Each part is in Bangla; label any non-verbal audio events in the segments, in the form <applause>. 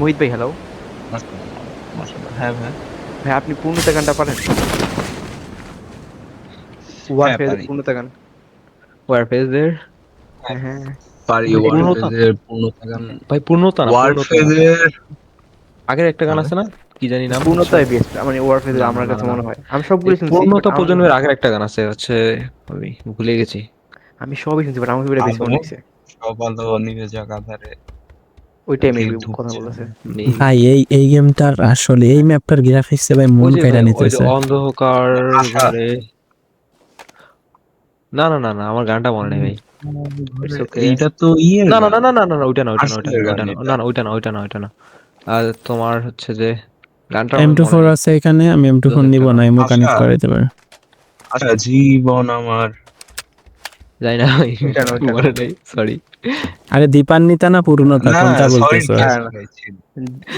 মোহিত ভাই হ্যালো। হ্যাঁ ভাই। ভাই আপনি পূর্ণতা গানটা পারেন? ওয়ারফেয়ার পূর্ণতা গান। ওয়ারফেজের হ্যাঁ হ্যাঁ। পারি ওয়ারফেজের পূর্ণতা? গান। ভাই পূর্ণতা না ওয়ারফেজের আগের একটা গান আছে না? কি জানি নাম? বেস্ট মানে আমার কাছে মনে হয়। আমি সবগুলো শুনছি পূর্ণতা প্রজন্মের আগের একটা গান আছে হচ্ছে আমি ভুলে গেছি। আমি সবই শুনছি বাট আমার বেশি মনে আলো? সব আলো নিভে যাক আধারে। ওই টাইমে এই কথা বলেছে। ভাই এই এই গেমটার আসলে এই ম্যাপটার গ্রাফিক্সে ভাই মন নিতেছে। অন্ধকার ঘরে। না না না না আমার গানটা মনে নেই ভাই। It's তো ইয়ে না না না না না না না ওইটা না ওইটা না ওইটা না, ওইটা না ওইটা না ওইটা না ওইটা না। আর তোমার হচ্ছে যে গানটা। আছে এখানে আমি এম টু ফোর নিব না এমও আচ্ছা। কানেক্ট করে দিতে পারি আচ্ছা জীবন আমার জানি না ভাই, সরি আরে দীপান্বিতা না পূর্ণতা? কোনটা বলতেছো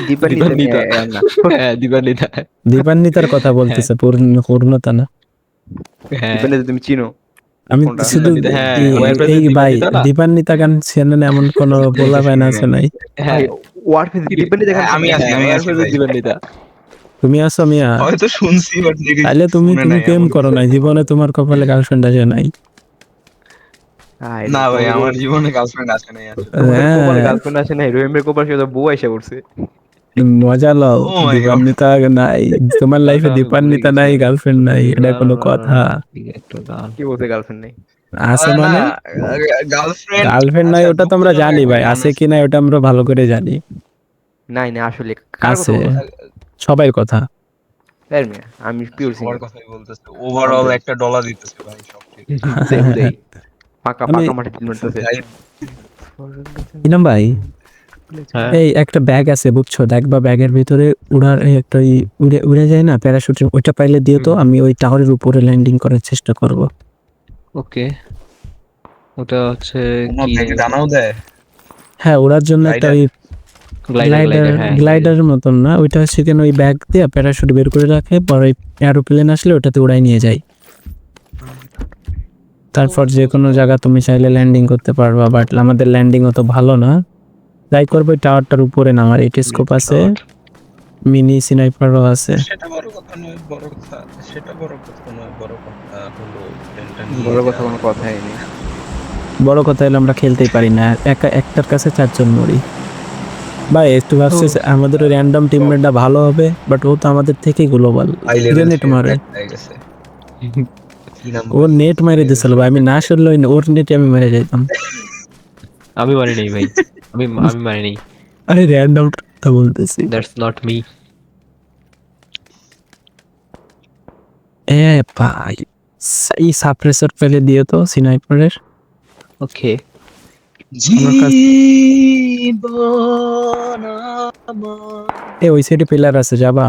দীপান্বিতা। হ্যাঁ, হ্যাঁ দীপান্বিতার কথা বলতেছে পূর্ণতা না? হ্যাঁ। তুমি চিনো? আমি শুধু হ্যাঁ, এই- ভাই দীপান্বিতা গান চ্যানেলে এমন কোন বলা পায় না আছে নাই। হ্যাঁ। আমি আছি, আমি আছি তুমি আছো মিয়া হয়তো শুনছি বাট তাহলে তুমি তুমি প্রেম করো নাই জীবনে তোমার কপালে গার্লফ্রেন্ড আসে নাই। হ্যাঁ, না ভাই আমার জীবনে গার্লফ্রেন্ড আছে নাই আসলে। গার্লফ্রেন্ড আসে নাই রহিমের কোপার সাথে বউ আইসা পড়ছে। মজা লও my God. <laughs> দীপান্বিতা নাই তোমার লাইফে দীপান্বিতা নাই গার্লফ্রেন্ড নাই এটা কোনো কথা। কি বলছে গার্লফ্রেন্ড নেই? আছে মানে? গার্লফ্রেন্ড গার্লফ্রেন্ড নাই ওটা তো আমরা জানি ভাই আছে। কি না ওটা আমরা ভালো করে জানি। নাই না আসলে আছে। সবাই কথা। আমি পিওর সিঙ্গেল কথাই বলতেছে ওভারঅল একটা ডলার দিতেছে ভাই সব ঠিক <laughs> পাকা পাকা মাঠে ট্রিটমেন্ট ইনাম ভাই? হ্যাঁ। এই একটা ব্যাগ আছে বুঝছ? দেখবা ব্যাগের ভিতরে উড়ার একটা উড়ে উড়ে যায় না প্যারাশুট ওইটা পাইলে দিও তো আমি ওই টাওয়ারের উপরে ল্যান্ডিং করার চেষ্টা করব। ওকে। ওটা হচ্ছে কি? ব্যাগে দেয়? হ্যাঁ ওড়ার জন্য একটা ওই গ্লাইডার গ্লাইডার হ্যাঁ গ্লাইডারের মতন না ওইটা হচ্ছে কেন ওই ব্যাগ দিয়ে প্যারাশুট বের করে রাখে পরে এরোপ্লেন আসলে ওটাতে উড়াই নিয়ে যায়। তারপর যে কোনো জায়গা তুমি চাইলে ল্যান্ডিং করতে পারবা বাট আমাদের ল্যান্ডিং অত ভালো না। যাই করব টাওয়ারটার উপরে না আমার এটিস্কোপ আছে। মিনি স্নাইপারও আছে। সেটা বড় কথা নয় বড় কথা সেটা বড় কথা নয় বড় কথা হলো বড় কথা কোনো কথাই নেই। বড় কথা হলো আমরা খেলতেই পারি না। একা একটার কাছে চারজন মরি। ভাই একটু ভাবছিস আমাদের র্যান্ডম টিমমেটটা ভালো হবে বাট ও তো আমাদের থেকেই গ্লোবাল লেভেল মারে ও নেট মেরে দিছিল ভাই আমি না শুনলে ওর নেটে আমি মেরে যেতাম আমি মানি নেই ভাই আমি আমি মানি নেই। আরে র্যান্ডম কথা বলতেছি। দ্যাটস নট মি এ ভাই এই সাপ্রেসর ফেলে দিও তো স্নাইপারের ওকে এ ওই সাইডে পিলার আছে যাবা।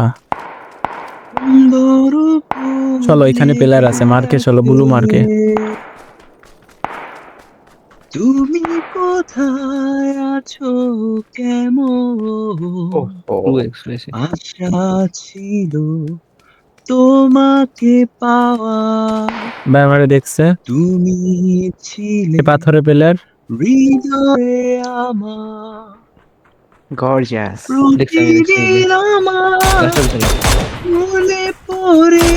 চলো, এখানে pillar আছে, মার্কে চলো, blue মার্কে। তুমি কোথায় আছো কেমন? আশা ছিল তোমাকে পাওয়া। আমারে দেখছে। তুমি ছিলে এ পাথরের পিলার হৃদয়ে আমার। আমি, প্রতিদিন আমার। মনে পড়ে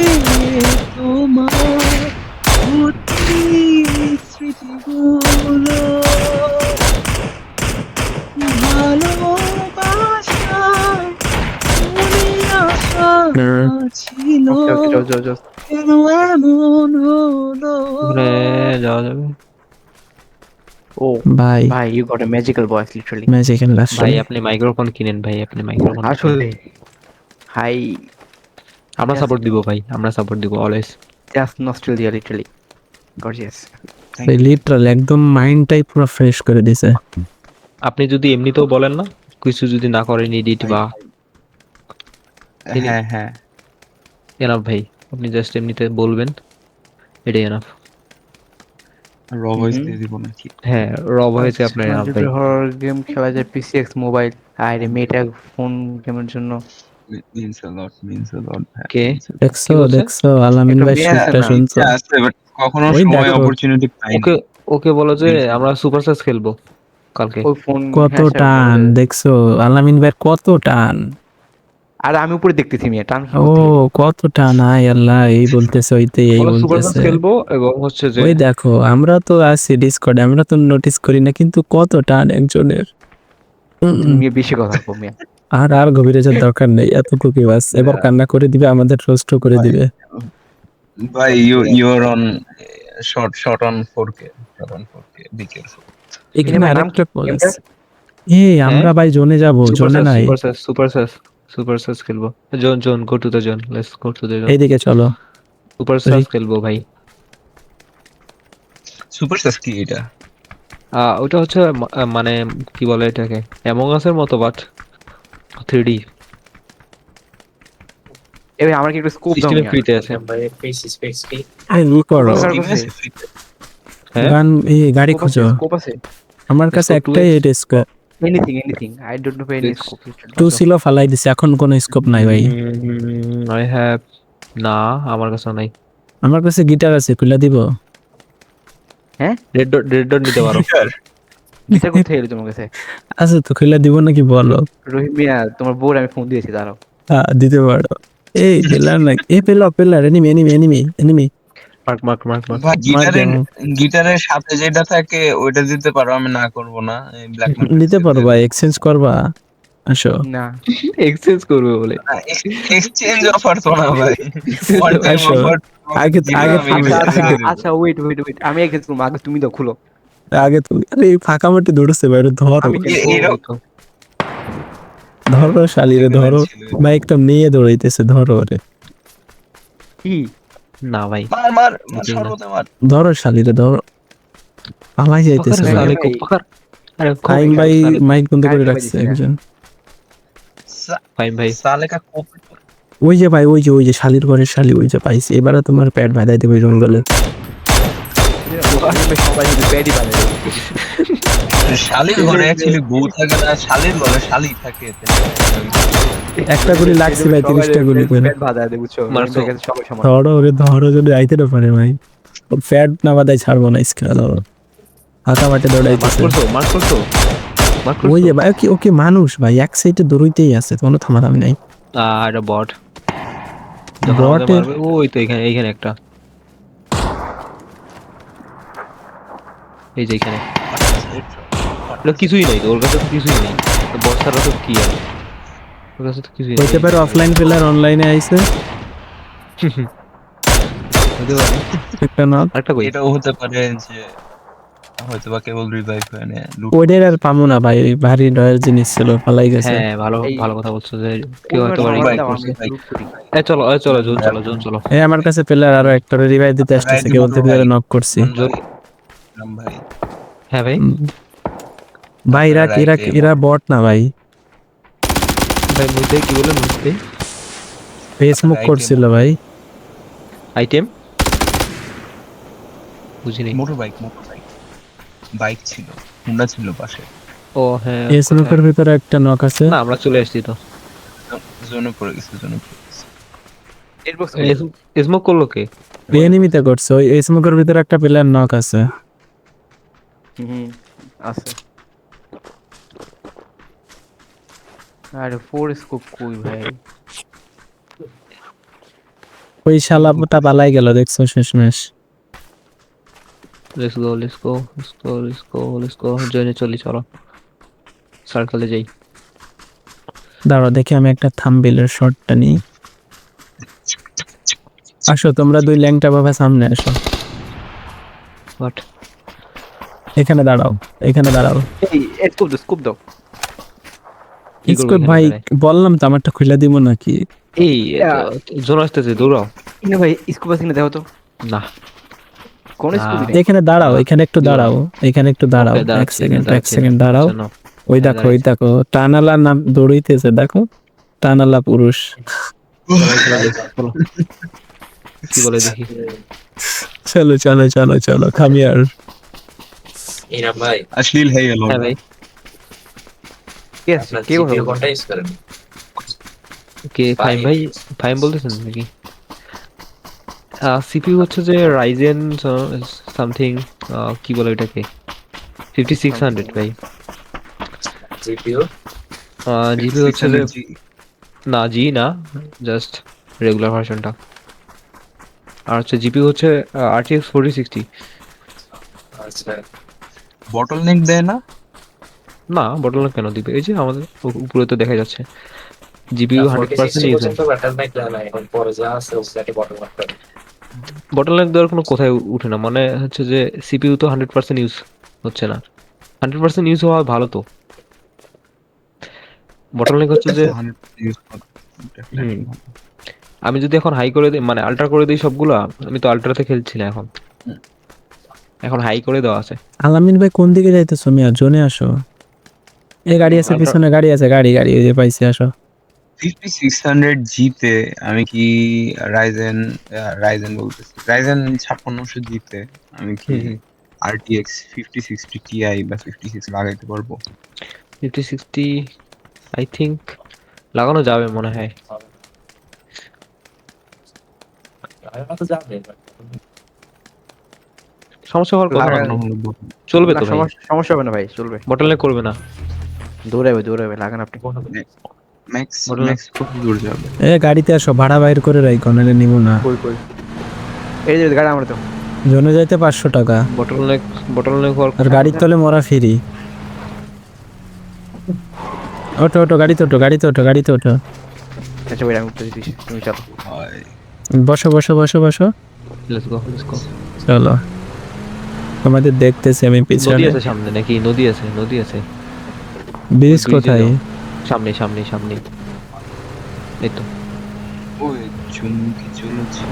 তোমার অতি স্মৃতিগুলো। ভালোবাসায় মনে আশা। ছিল। কেন এমন হলো? যাওয়া যাবে। ও ভাই। ভাই you got a magical voice literally magic and last ভাই আপনি মাইক্রোফোন কিনেন ভাই আপনি মাইক্রোফোন আসলে হাই আমরা সাপোর্ট দিব ভাই আমরা সাপোর্ট দিব always just nostalgia literally gorgeous literal একদম মাইন্ডটাই পুরো ফ্রেশ করে দিছে। আপনি যদি এমনিতেও বলেন না কিছু যদি না করেন এডিট বা হ্যাঁ হ্যাঁ। এনাফ ভাই আপনি জাস্ট এমনিতে বলবেন এটাই এনাফ র ভয়েস দিয়ে দিব নাকি? হ্যাঁ রব হয়েছে আপনার হরর গেম খেলা যায় পিসিএক্স মোবাইল আরে মেটা ফোন গেমের জন্য। Means a lot means a lot কে দেখছ দেখছ আলামিন ভাই না, শুনছো। কখনো সময় অপরচুনিটি পাই ওকে ওকে বলো যে আমরা সুপার সাস খেলব কালকে। ফোন কত হ্যাঁ, টান দেখছ আলামিন ভাই কত টান। আর আমি উপরে দেখতেছি মিয়া টান ও কত টান আয় আল্লাহ এই বলতেছে ওইতে এই বলতেছে। খেলব এবং হচ্ছে যে ওই দেখো আমরা তো আছি ডিসকর্ডে আমরা তো নোটিস করি না কিন্তু কত টান একজনের। মিয়া বেশি কথা কম মিয়া। আর আর গভীরে যাওয়ার দরকার নেই এতটুকুই বাস এবার কান্না করে দিবে আমাদের রোস্ট করে দিবে। ভাই you you're on short short on 4K short on 4K be careful এখানে নাম আরেকটা বলেছে এই আমরা ভাই জোনে যাব জোনে নাই। সুপার সাস সুপার সাস খেলব। Zone zone go to the zone let's go to the zone এইদিকে চলো। সুপার সাস খেলব ভাই। সুপার সাস কি এটা? ওটা হচ্ছে মানে কি বলে এটাকে? অ্যামং আসের মতো বাট থ্রি ডি এবার আমার কি একটু স্কোপ দাও সিস্টেমে। ফ্রিতে আছে। এই ই করো। হ্যাঁ? গান এই গাড়ি খুঁজো। স্কোপ আছে। আমার কাছে একটাই এটা scope anything anything I don't know any. Scope two ছিল ফালাই দিছে এখন কোনো স্কোপ নাই ভাই। আই হ্যাভ না আমার কাছে নাই। আমার কাছে গিটার আছে খুলে দিব? রেড ডট রেড ডট নিতে পারো। এটা কোথায় এলো তোমার কাছে? আছে তো খুলে দিব নাকি বলো? রহিম মিয়া তোমার বউর আমি ফোন দিয়েছি দাঁড়াও। হ্যাঁ দিতে পারো। এই পেলার না এ পেল pillar enemy enemy enemy enemy mark mark mark mark গিটারের গিটারের সাথে যেটা থাকে ওইটা দিতে পারো আমি না করব না। ব্ল্যাক নিতে পারো ভাই এক্সচেঞ্জ করবা। আসো। না এক্সচেঞ্জ করবে বলে। এক্সচেঞ্জ অফার তো না ভাই। <laughs> আসো। আগে আগে আচ্ছা আগে- ওয়েট ওয়েট ওয়েট আমি একজন তুমি আগে তুমি দাও খুলো। আগে তুমি আরে ফাঁকা মাটি দৌড়ছে ধরো। ধরো শালিরে ধরো। বাইকটা নিয়ে দৌড়াইতেছে ধরো ওরে। কি? না ভাই মার মার। সর্বতে ধরো শালিরে ধরো। পালাই যাইতেছে। আরে ফাইম ভাই মাইক বন্ধ করে রাখছে একজন। ফাইম ভাই। সালে কা ওই যে ভাই ওই যে ওই যে শালির ঘরের শালি ওই যে পাইছি। এবারে তোমার প্যাড ভাই দেবে জঙ্গলে। সবাই প্যাডই শালির ঘরে অ্যাকচুয়ালি বউ থাকে না শালির ঘরে শালি থাকে একটা গুলি লাগছে ভাই তিরিশটা গুলি করে। প্যাড বাজা দেয় বুঝছ? মারছো। রহিমের কাছে সবাই সমান। ধরো ওরে ধরো যদি আইতে না পারে ভাই। ও ফ্যাট না বাদাই ছাড়বো না স্কেল ধরো। ফাঁকা মাঠে দৌড়াইতেছে। করছ মার্ক করছ? মার্ক ওই যে ভাই ওকে ওকে মানুষ ভাই এক সাইডে দৌড়ইতেই আছে কোনো থামাথামি নাই। আহ এটা বট ওই তো এখানে এইখানে একটা। এই যে এখানে। এটা কিছুই নাই ওর কাছে তো কিছুই নেই। তো বর্ষার তো কি আর? ওর কাছে তো কিছুই হইতে পারে অফলাইন প্লেয়ার অনলাইনে আইছে। একটা আরেকটা কই? এটাও হতে পারে যে হয়তো বা কেবল রিভাইভ হয় না লুট ওইটার আর পামো না ভাই ভারী ডয়ের জিনিস ছিল পালাই গেছে। হ্যাঁ ভালো ভালো কথা বলছো যে কেউ হয়তো করছে। এই চলো এই চলো জোন চলো জোন চলো। এই আমার কাছে প্লেয়ার আরও একটা রিভাইভ দিতে আসতেছে কেবল থেকে নক করছি। ভাই। হ্যাঁ ভাই। ভাই এরা এরা এরা বট না ভাই? ভাই কি Item. করছিল ভাই। আইটেম বুঝিনি। Motor bike motor bike bike ছিল হুন্ডা ছিল পাশে। ও হ্যাঁ ফেসবুকের ভিতরে একটা নক আছে। না আমরা চলে আসছি তো। জোনে পড়ে গেছে জোনে পড়ে গেছে। নেটবক্স স্মোক করল কে? এনিমিতে করছে ওই ভিতরে একটা প্লেয়ার নক আছে। হুম আছে। আরে ফোর স্কোপ কই ভাই? ওই শালাটা পালাই গেল দেখছ? শেষমেশ let's go let's go let's go let's go let's go জয়েনে চলি। চলো সার্কেলে যাই। দাঁড়াও দেখি আমি একটা থাম্বেলের শটটা নিই। আসো তোমরা দুই ল্যাংটা বাবা সামনে আসো। বাট এখানে দাঁড়াও এখানে দাঁড়াও। এই স্কোপ দাও স্কোপ দাও। স্কোপ ভাই বললাম তো আমারটা খুলে দিব নাকি? এই জোন আসতেছে দৌড়াও। ইনে ভাই স্কোপ আছে কিনা দেখো তো। না। কোন না। স্কোপ এখানে দাঁড়াও এখানে একটু দাঁড়াও এখানে একটু দাঁড়াও এক সেকেন্ড এক সেকেন্ড দাঁড়াও। ওই দেখো ওই দেখো টানালা নাম দৌড়াইতেছে দেখো। টানালা পুরুষ। বলো। কি বলে দেখি? চলো চলো চলো চলো খামিয়ার। ইনাম ভাই হয়ে গেল হ্যাঁ ভাই। কে আছে আপনার কে কথা CPU বলছে? কোনটা ইউজ করেন? কে ফাইম ভাই ফাইম বলতেছেন নাকি? সিপিইউ হচ্ছে যে রাইজেন সামথিং কি বলে সিক্স হান্ড্রেড ভাই। জিপিও? জিপি হচ্ছে যে না জি না জাস্ট রেগুলার ভার্সনটা আর হচ্ছে জিপি হচ্ছে আরটিএক্স ফোরটি সিক্সটি দেয় না? না বটল কেন দিবে? এই যে আমাদের উপরে তো দেখা যাচ্ছে। জিপিইউ হান্ড্রেড পার্সেন্ট ইউজ পর্যন্ত ব্যাটার নাই না এখন পরে যা আছে ওটাকে বটল মার্ক করে। বটল নেক দেওয়ার কোনো কথাই উঠে না। মানে হচ্ছে যে সিপিইউ তো হান্ড্রেড পার্সেন্ট ইউজ হচ্ছে না। হান্ড্রেড পার্সেন্ট ইউজ হওয়া ভালো তো। বটল নেক হচ্ছে যে 100%। আমি যদি এখন হাই করে দিই মানে আল্ট্রা করে দিই সবগুলা আমি তো আল্ট্রাতে খেলছি না এখন। এখন হাই করে দেওয়া আছে। আলামিন ভাই কোন দিকে যাইতেছো মিয়া? জোনে আসো। এই গাড়ি আছে পিছনে গাড়ি আছে গাড়ি গাড়ি ওই যে পাইছি আসো। 5600 G তে আমি কি রাইজেন রাইজেন বলতেছি। রাইজেন 5600 G তে আমি কি হুম। RTX 5060 Ti বা 56 লাগাইতে পারব? ফিফটি সিক্সটি আই থিঙ্ক লাগানো যাবে মনে হয়। আমি তো যাবে সমস্যা হওয়ার কথা না চলবে তো সমস্যা সমস্যা হবে না ভাই চলবে। বটল করবে না। দৌড়াবে দৌড়াবে লাগান আপনি। ম্যাক্স ম্যাক্স কত দূর যাবে এ গাড়িতে আসো ভাড়া বাইর করে রাখো নাহলে নিব না। কই কই? এই যে গাড়ি আমরা তো। জোনে যাইতে পাঁচশো টাকা। বটল নেক বটল নেক আর গাড়ির তলে মরা ফিরি। ওঠো ওঠো গাড়িতে ওঠো গাড়িতে ওঠো আচ্ছা ভাই আমি উঠতে দিচ্ছি তুমি চলো। বসো বসো বসো বসো। লেটস গো লেটস গো চলো। তোমাদের দেখতেছি আমি নদী আছে সামনে নাকি? নদী আছে নদী আছে। ব্রিজ কোথায়? সামনে সামনে সামনে। এই তো। ওই চুমকি চলেছে।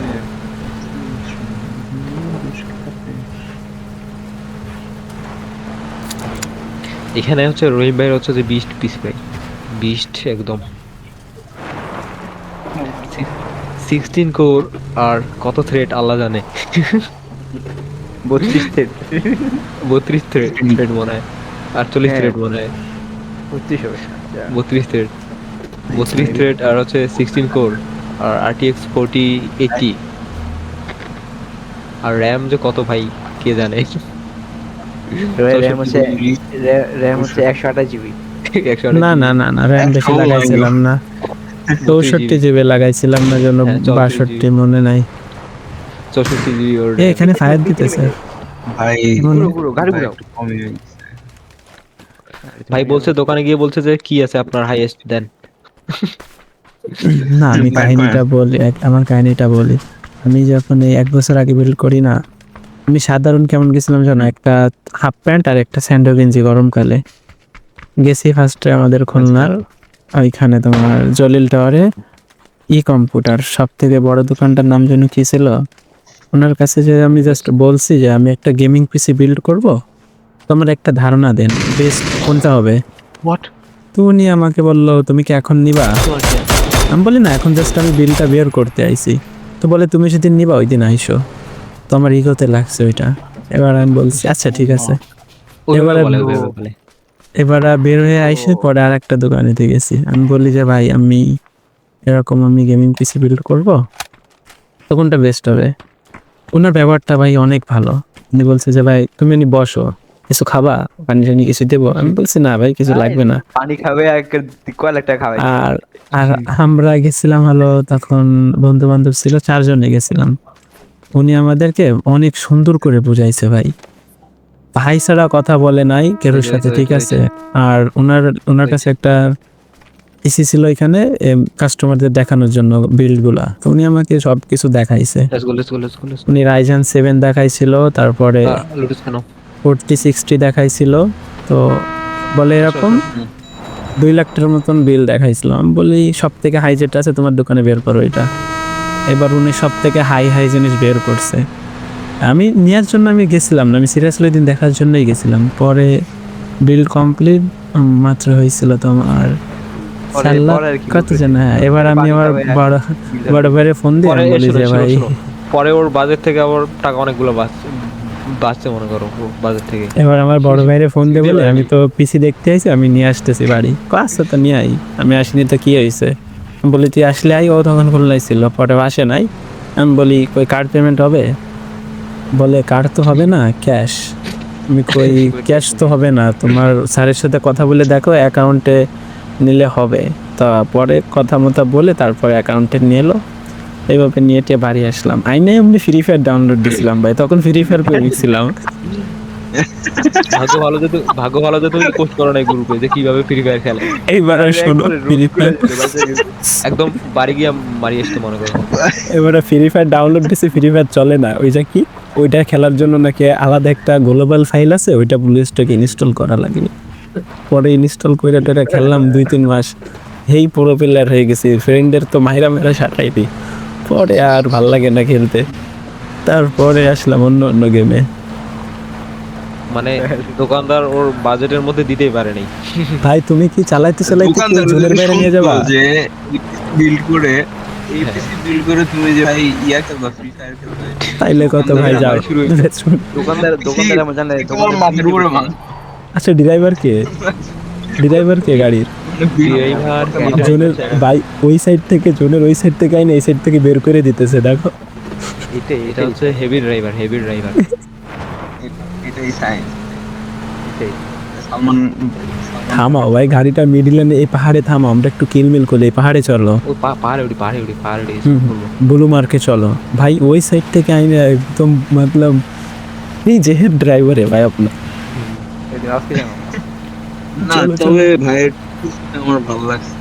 এখানে হচ্ছে রহিম ভাইয়ের হচ্ছে যে বিস্ট পিস ভাই। বিস্ট একদম। সিক্সটিন কোর আর কত থ্রেট আল্লাহ জানে। বত্রিশ থেট বত্রিশ থ্রেড থ্রেড মনে হয়। আটচল্লিশ হ্যাঁ। থ্রেড মনে হয়। বত্রিশ হবে। বত্রিশ থ্রেড বত্রিশ থ্রেড আর হচ্ছে সিক্সটিন কোর আর আরটিএক্স ফোরটি এইটটি আর র্যাম যে কত ভাই কে জানে? র্যাম হচ্ছে র্যাম হচ্ছে একশো আঠাশ জিবি একশো না না না না র্যাম বেশি লাগাইছিলাম না। চৌষট্টি জিবি লাগাইছিলাম না জন্য হ্যাঁ, 64 বাষট্টি মনে নাই। চৌষট্টি জিবি ওর এ এখানে ফায়ার দিতেছে ভাই পুরো পুরো গাড়ি। ভাই বলছে দোকানে গিয়ে বলছে যে কি আছে আপনার হাইয়েস্ট দেন। না আমি কাহিনীটা বলি আমার কাহিনীটা বলি। আমি যখন এই এক বছর আগে বিল্ড করি না আমি সাধারণ কেমন গেছিলাম জানো? একটা হাফ প্যান্ট আর একটা স্যান্ডো গেঞ্জি গরমকালে গেছি ফার্স্টে আমাদের খুলনার ওইখানে তোমার জলিল টাওয়ারে ই কম্পিউটার সব থেকে বড় দোকানটার নাম যেন কি ছিল? ওনার কাছে যে আমি জাস্ট বলছি যে আমি একটা গেমিং পিসি বিল্ড করব তোমার একটা ধারণা দেন বেস্ট কোনটা হবে? হোয়াট তো উনি আমাকে বলল তুমি কি এখন নিবা? আমি বলি না এখন জাস্ট আমি বিলটা বের করতে আইছি। তো বলে তুমি সেদিন নিবা ওই দিন আইসো। তো আমার ইগোতে লাগছে ওইটা। এবার আমি বলছি আচ্ছা ঠিক আছে। এবারে বলে এবার বের হয়ে আইসে পরে আর একটা দোকানেতে গেছি। আমি বলি যে ভাই আমি এরকম আমি গেমিং পিসি বিল্ড করব তো কোনটা বেস্ট হবে? ওনার ব্যবহারটা ভাই অনেক ভালো। উনি বলছে যে ভাই তুমি উনি বসো। কিছু খাবা? পানি টানি কিছু দেবো? আমি বলছি না ভাই কিছু লাগবে না। পানি খাবে আর খাবে। আর আমরা গেছিলাম হলো তখন বন্ধু বান্ধব ছিল চারজনে গেছিলাম। উনি আমাদেরকে অনেক সুন্দর করে বুঝাইছে ভাই। ভাই ছাড়া কথা বলে নাই কেরোর সাথে ঠিক আছে। আর ওনার ওনার কাছে একটা ইসি ছিল এখানে কাস্টমারদের দেখানোর জন্য বিল্ডগুলা উনি আমাকে সবকিছু দেখাইছে। উনি রাইজান সেভেন দেখাইছিল তারপরে ফোরটি সিক্সটি দেখাইছিল। তো বলে এরকম দুই লাখ টাকার মতন বিল দেখাইছিল। আমি বলি সব থেকে হাই যেটা আছে তোমার দোকানে বের করো এটা। এবার উনি সব থেকে হাই হাই জিনিস বের করছে। আমি নেওয়ার জন্য আমি গেছিলাম না আমি সিরিয়াসলি দিন দেখার জন্যই গেছিলাম। পরে বিল কমপ্লিট মাত্র হয়েছিল তোমার হ্যাঁ এবার আমি আমার বড় বড় ভাইয়ের ফোন দিয়ে বলি যে ভাই। পরে ওর বাজেট থেকে আবার টাকা অনেকগুলো বাঁচছে বাঁচছে মনে করো বাজেট থেকে। এবার আমার বড় ভাইরে ফোন দিয়ে বলে আমি তো পিসি দেখতে আইছি আমি নিয়ে আসতেছি বাড়ি। আচ্ছা তো নিয়ে আই আমি আসিনি তো কি হয়েছে বলি তুই আসলে আই? ও তখন খুলনায় ছিল পরে আসে নাই। আমি বলি কই কার্ড পেমেন্ট হবে? বলে কার্ড তো হবে না ক্যাশ আমি কই <laughs> ক্যাশ তো হবে না তোমার স্যারের সাথে কথা বলে দেখো অ্যাকাউন্টে নিলে হবে। তা পরে কথা মতো বলে তারপরে অ্যাকাউন্টে নিয়ে এলো। এইভাবে নিয়ে টিয়ে বাড়ি আসলাম। আইনে এমনি ফ্রি ফায়ার ডাউনলোড দিছিলাম ভাই। তখন ফ্রি ফায়ার করে দিচ্ছিলাম ভাগ্য ভালো যে ভাগ্য ভালো যে তুমি পোস্ট করো না গ্রুপে যে কীভাবে ফ্রি ফায়ার খেলে। এইবার শোনো ফ্রি ফায়ার একদম বাড়ি গিয়ে মারি আসতে মনে করো। এবারে ফ্রি ফায়ার ডাউনলোড দিছি ফ্রি ফায়ার চলে না। ওইটা কি? ওইটা খেলার জন্য নাকি আলাদা একটা গ্লোবাল ফাইল আছে ওইটা ব্লু স্টকে ইনস্টল করা লাগে পরে ইনস্টল করে টেরা খেললাম দুই তিন মাস। হেই পুরো প্লেয়ার হয়ে গেছি। ফ্রেন্ডের তো মাইরা মেরা সাটাই দিই পরে আর ভালো লাগে না খেলতে। তারপরে আসলাম অন্য অন্য গেমে মানে দোকানদার ওর বাজেটের মধ্যে দিতেই পারে নাই। ভাই তুমি কি চালাইতে চালাইতে জোনের বাইরে নিয়ে যাবা? যে বিল্ড করে এপিসি বিল্ড করে তুমি যে ভাই খেলবা ফ্রি ফায়ার খেলবা তাইলে কত ভাই যাও। দোকানদার দোকানদার আমার জানে তোমার মাথার উপরে মাং আচ্ছা ড্রাইভার কে? ড্রাইভার কে গাড়ির? জোনের ভাই ওই সাইড থেকে জোনের ওই সাইড থেকে আইনে এই সাইড থেকে বের করে দিতেছে দেখো। এটাই এটা হচ্ছে হেভি ড্রাইভার হেভি ড্রাইভার এটাই সালমান থামাও ভাই গাড়িটা মিডিলে এই পাহাড়ে থামাও আমরা একটু কিলমিল করলে এই পাহাড়ে চলো। পাহাড়ে উঠি পাহাড়ে উঠি পাহাড়ে। ব্লু মার্কে চলো। ভাই ওই সাইড থেকে আইনে একদম মতলব এই যে ড্রাইভারে ভাই আপনার। আজকে জানো না তবে টুসটা আমার ভালো লাগছে।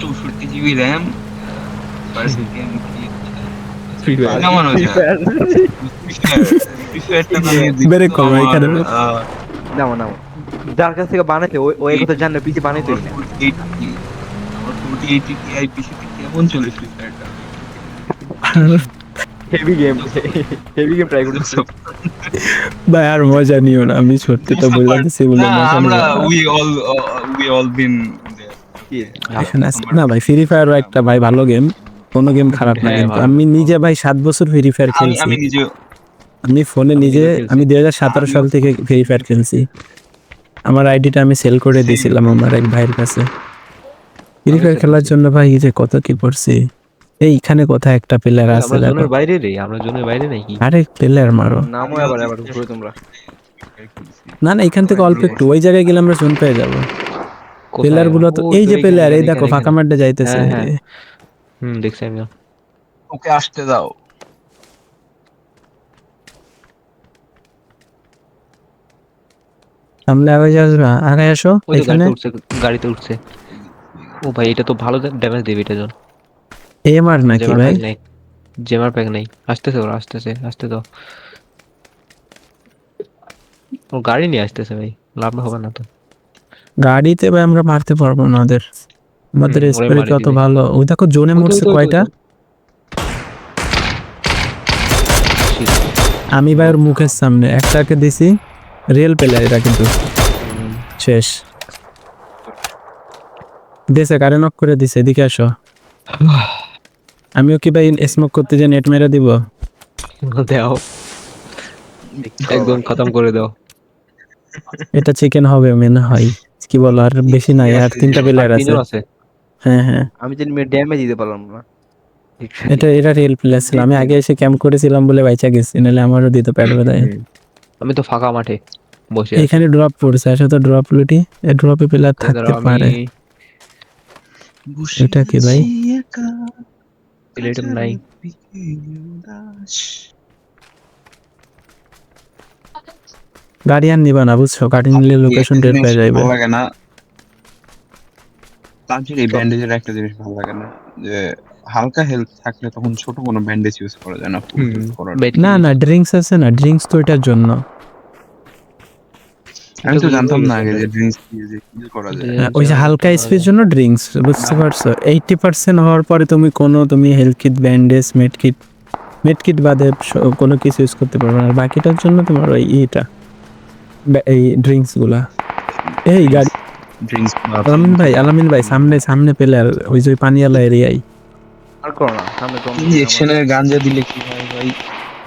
চৌষট্টি জিবি <laughs> র্যাম যার কাছ থেকে বানাইছে ওই ওই কথা জানলে পিছে বানাইতে কেমন চলে free ফায়ারটা <laughs> heavy game heavy game try করতেছে। ভাই আর মজা নিও না আমি সত্যি তো বলে দিচ্ছি বলে মজা আমরা we all we all been না ভাই ফ্রি ফায়ারও একটা ভাই ভালো গেম কোনো গেম খারাপ না হ্যাঁ, কিন্তু। আমি নিজে ভাই সাত বছর ফ্রি ফায়ার খেলছি। আমি নিজে আমি ফোনে নিজে আমি দুই হাজার সতেরো সাল থেকে ফ্রি ফায়ার খেলছি। আমার আইডিটা আমি সেল করে দিয়েছিলাম আমার এক ভাইয়ের কাছে। ফ্রি ফায়ার খেলার জন্য ভাই যে কত কি করছি? এইখানে কোথায় একটা প্লেয়ার আছে আমরা জোনের বাইরে রে আমরা জোনের বাইরে নাকি আরে প্লেয়ার মারো। নামও আবার আবার ঘুরে তোমরা। না না এখান থেকে অল্প একটু ওই জায়গায় গেলে আমরা জোন পেয়ে যাব? প্লেয়ারগুলো তো এই যে প্লেয়ার এই দেখো ফাঁকা মাঠে যাইতেছে। হ্যাঁ, হ্যাঁ। হুম দেখছি আমি ওকে আসতে দাও। সামনে আগে আসবে আগে আসো ওই এখানে গাড়িতে উঠছে গাড়িতে উঠছে। ও ভাই এটা তো ভালো ড্যামেজ দেবে এটা জন। এমআর নাকি ভাই? নেই। জেমার প্যাক নেই। আসতেছে ওরা আসতেছে আসতে তো। ও গাড়ি নিয়ে আসতেছে ভাই লাভ হবে না তো। গাড়িতে ভাই আমরা মারতে পারব না ওদের। আমাদের স্প্রে কত ভালো। ওই দেখো জোনে মরছে কয়টা. আমি ভাই ওর মুখের সামনে একটাকে দিছি রিয়েল প্লেয়ার এরা কিন্তু। শেষ। দেশে গাড়ি নক করে দিছে? এদিকে আসো। আমিও কি ভাই স্মোক করতে যে নেট মেরে দিব? দাও। একদম খতম করে দাও। এটা চিকেন হবে মনে হয়। কি বলো আর বেশি নাই আর তিনটা প্লেয়ার আছে। হ্যাঁ হ্যাঁ। আমি জানি ড্যামেজ দিতে পারলাম না। এটা এটা রিয়েল প্লেয়ার ছিল। আমি আগে এসে ক্যাম্প করেছিলাম বলে বাইচা গেছি নাহলে আমারও দিতে পারবে তাই আমি তো ফাঁকা মাঠে বসে আছি। এখানে ড্রপ পড়ছে আসলে তো ড্রপ লুটি। এই ড্রপে প্লেয়ার থাকতে পারে। এটা কি ভাই? প্লেটের নাই গাড়ি আর নিবা না বুঝছ? গাড়ি নিলে লোকেশন টের পেয়ে যাবে ভালো লাগে না। তানজির এই ব্যান্ডেজের একটা জিনিস ভালো লাগে না যে হালকা হেলথ থাকলে তখন ছোট কোনো ব্যান্ডেজ ইউজ করা যায় না না না ড্রিঙ্কস আছে না ড্রিঙ্কস তো এটার জন্য। আমি তো জানতাম না আগে যে ড্রিঙ্কস দিয়ে কিল করা যায়। হ্যাঁ, ওই যে হালকা স্পেস জন্য ড্রিঙ্কস বুঝতে পারছ? এইটটি পার্সেন্ট হওয়ার পরে তুমি কোনো তুমি health kit bandage med kit med kit বাদে কোনো কিছু ইউজ করতে পারবে না। বাকিটার জন্য তোমার ওই ইটা এই ড্রিঙ্কসগুলা। এই গাড়ি ড্রিঙ্কস আলামিন ভাই আলামিন ভাই সামনে সামনে পেলে আর ওই যে ওই পানিওয়ালা এরিয়াই আর করো না সামনে গাঞ্জা দিলে কি হয় ভাই?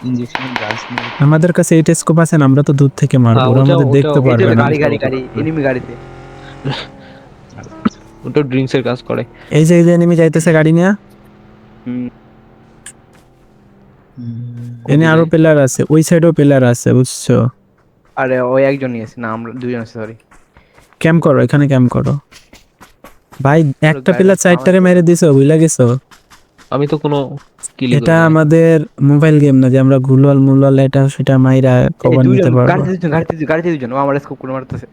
ইনজেকশনের গাছ নিয়ে আমাদের কাছে এই টেস্কোপ আছে না আমরা তো দূর থেকে মারবো হ্যাঁ, ওরা আমাদের দেখতে পারবে না। গাড়ি গাড়ি গাড়ি এনিমি গাড়িতে। <laughs> ওটা ড্রিঙ্কস এর কাজ করে। এই যে এই যে এনিমি যাইতেছে গাড়ি নিয়ে। এনে আরও প্লেয়ার আছে ওই সাইডেও প্লেয়ার আছে বুঝছ? আরে ওই একজনই আছে না আমরা দুজন আছে সরি ক্যাম্প করো এখানে ক্যাম্প করো। ভাই একটা প্লেয়ার চারটারে মেরে দিছো বুঝলা গেছো? আমি তো কোনো কিল এটা আমাদের মোবাইল গেম না যে আমরা গুলওয়াল মুলওয়াল এটা সেটা মাইরা কভার নিতে পারব। গাড়িতে দুজন গাড়িতে দুজন গাড়িতে দুজন ও আমার স্কোপ করে মারতেছে।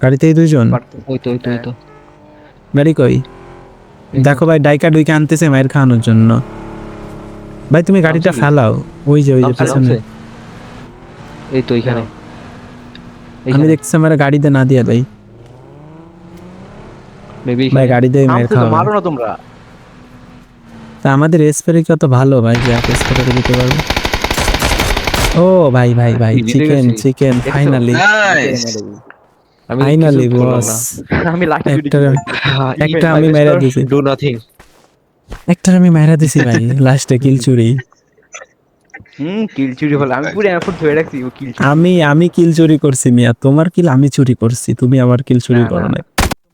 গাড়িতেই দুইজন? ওই তো ওই তো ওই তো। গাড়ি কই? দেখো ভাই ডাইকা ডুইকা আনতেছে মায়ের খাওয়ানোর জন্য। ভাই তুমি গাড়িটা? ফালাও। ওই যে ওই যে পেছনে। এই তো এখানে আমি দেখছি আমার গাড়িতে না দিয়া ভাই মেবি ভাই গাড়িতে মায়ের নামছে খাওয়া মারো না তোমরা। তা আমাদের স্প্রে কত ভালো? ভাই যে এক স্প্রে করে দিতে পারব? ও ভাই ভাই ভাই চিকেন চিকেন ফাইনালি আমি ফাইনালি বস আমি একটা হ্যাঁ, একটা আমি মেরা দিছি। do nothing একটা আমি মাইরা দিছি ভাই লাস্টে কিল চুরি। হুম কিল চুরি হলো। আমি পুরো এখন ধরে রাখছি ও কিল আমি আমি কিল চুরি করছি মিয়া। তোমার কিল আমি চুরি করছি তুমি আমার কিল চুরি করো না।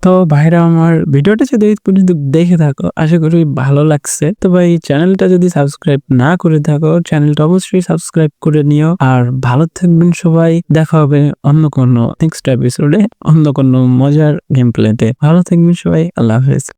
তো ভাইরা আমার ভিডিওটা যদি পর্যন্ত দেখে থাকো, আশা করি ভালো লাগছে। তো ভাই, চ্যানেলটা যদি সাবস্ক্রাইব না করে থাকো, চ্যানেলটা অবশ্যই সাবস্ক্রাইব করে নিও। আর ভালো থাকবেন সবাই, দেখা হবে অন্য কোনো নেক্সট এপিসোডে অন্য কোনো মজার গেম প্লেতে ভালো থাকবেন সবাই, আল্লাহ হাফেজ।